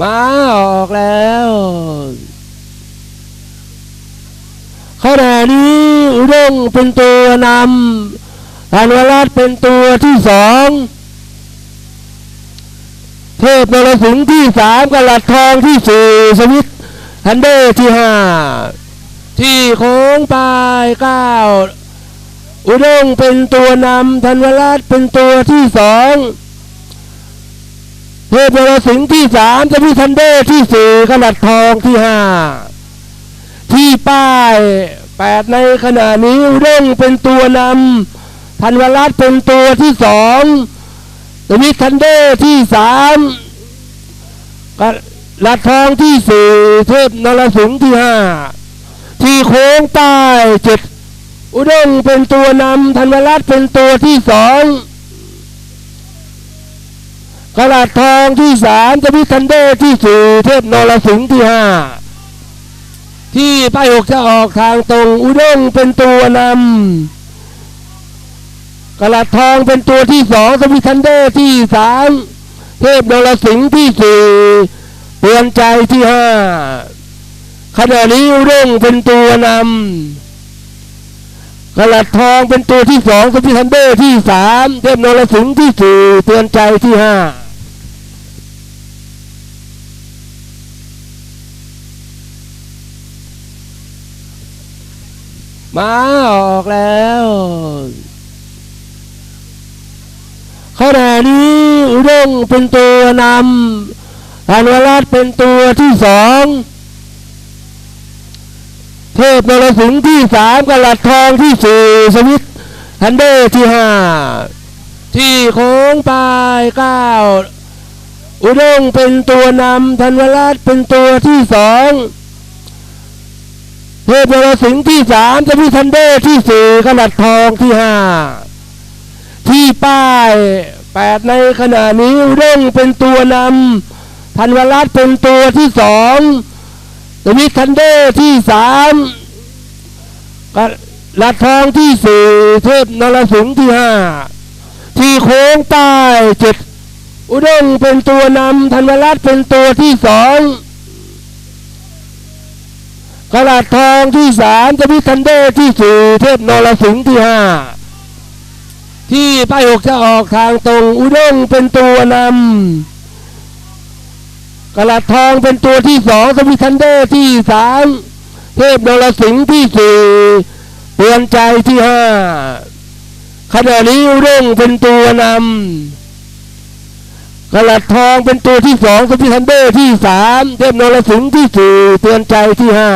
มาออกแล้วขณะนี้อุด้งเป็นตัวนำธันวรัตน์เป็นตัวที่สองเทพนรสิงห์ที่สามกลัดทองที่สี่สวิตฮันเดอร์ที่ห้าที่โค้งปลายเก้าอุด้งเป็นตัวนำธันวรัตน์เป็นตัวที่สอง เทพนรสิงห์ที่สามจะพิทันเดอร์ที่สี่กลัดทองที่ห้าที่ป้ายแปดในขณะนี้อุด้งเป็นตัวนำธันวรัตเป็นตัวที่สองสวิตทันเดอร์ที่สามกลัดทองที่สี่เทพนรสิงห์ที่ห้าที่โค้งใต้เจ็ดอุดงเป็นตัวนำธันวรัตเป็นตัวที่สอง กระดาษทองที่สามจะพิทันเดที่สี่เทพนรสิงห์ที่ห้าที่ป้ายหกจะออกทางตรงอุด้งเป็นตัวนำกระดาษทองเป็นตัวที่สองสวิทันเดที่สามเทพนรสิงห์ที่สี่เตือนใจที่ห้าขณะนี้อุด้งเป็นตัวนำกระดาษทองเป็นตัวที่สองสวิทันเดอร์ที่สามเทพนรสิงห์ที่สี่เตือนใจที่ห้า มาออกแล้วขณะนี้อุด้งเป็นตัวนำธันวรัตเป็นตัวที่สองเทพนรสิงห์ที่สามกลัดทองที่สี่สวิตทันเดอร์ที่ห้าที่โค้งปลายเก้าอุด้งเป็นตัวนำธันวรัตเป็นตัวที่สอง เทพนรสิงห์ที่สามจะพิทันเดอร์ที่สี่ขนาดทองที่ห้าที่ป้ายแปดในขณะนี้อุด้งเป็นตัวนำธันวรัตน์เป็นตัวที่สองจะพิทันเดอร์ที่สามกลัดทองที่สี่เทพนรสิงห์ที่ห้าที่โค้งใต้เจ็ดอุดงเป็นตัวนำธันวรัตน์เป็นตัวที่สอง กระดาษทองที่สามจะพิทันเดที่สี่เทพนรสิงห์ที่ห้าที่ป้ายหกจะออกทางตรงอุด้งเป็นตัวนำกระดาษทองเป็นตัวที่สองจะพิทันเดที่สามเทพนรสิงห์ที่สี่เตือนใจที่ห้าขณะนี้อุด้งเป็นตัวนำกระดาษทองเป็นตัวที่สองสปิทันเดอร์ที่สามเทพนรสิงห์ที่สี่เตือนใจที่ห้า